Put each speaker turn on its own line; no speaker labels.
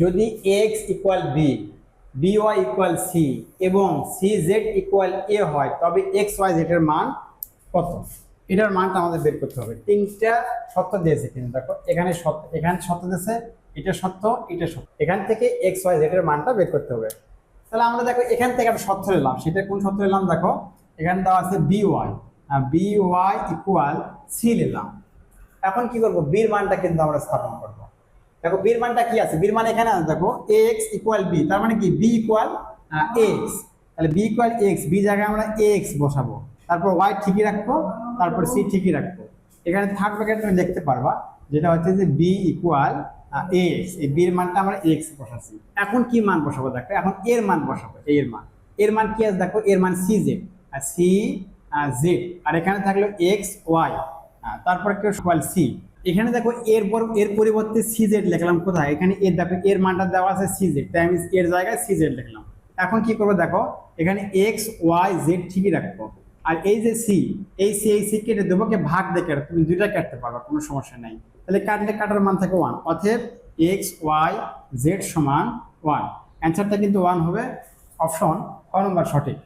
যদি x equal b b y equal c এবং c z equal a হয়, তবে এক্স ওয়াই জেড এর মান কত? এটার মানটা আমাদের বের করতে হবে। তিনটা সত্য দিয়েছে কিন্তু, দেখো, এখানে সত্য এখানে সত্য দিয়েছে, এটা সত্য এটা সত্য। এখান থেকে এক্স ওয়াই জেড এর মানটা বের করতে হবে। তাহলে আমরা দেখো, এখান থেকে একটা সত্য নিলাম সেটা কোন সত্য নিলাম দেখো, এখানে দেওয়া আছে b y b y equal c নিলাম এখন কি করব? বীর মানটা কিন্তু আমরা স্থাপন করব। দেখো বীর মানটা কি আছে? বীর মান এখানে আছে, দেখো এক্স ইকুয়াল বি তার মানে কি? বি ইকুয়াল এক্স তাহলে বি ইকুয়াল এক্স বি জায়গায় আমরা এক্স বসাবো। তারপর ওয়াই ঠিকই রাখব, তারপর সি ঠিকই রাখব। এখানে থার্ড ব্র্যাকেট তুমি দেখতে পারবা, যেটা হচ্ছে যে বি ইকুয়াল এক্স এই বির মানটা আমরা এক্স বসাচ্ছি। এখন কি মান বসাবো দেখো? এখন এর মান বসাবো এর মান। এর মান কি আছে দেখো? এর মান সি জেড আর সি জেড আর এখানে থাকল এক্স ওয়াই তারপর ইকুয়াল সি এখানে দেখো এর পর এর পরিবর্তে সি জেড লিখলাম কোথায়? এখানে এর দেখো, এর মানটা দেওয়া আছে সি জেড তাই আমি এর জায়গায় সি জেড লিখলাম। এখন কি করব দেখো, এখানে এক্স ওয়াই জেড ঠিকই রাখব। আর এই যে সি এই সি এই সি কেটে দেবো কে? ভাগ দিয়ে কেটে, তুমি দুইটা কাটতে পারবা, কোনো সমস্যা নেই। তাহলে কাটলে কাটার মান থাকে ওয়ান অতএব এক্স ওয়াই জেড সমান ওয়ান অ্যান্সারটা কিন্তু ওয়ান হবে অপশন ক নম্বর সঠিক।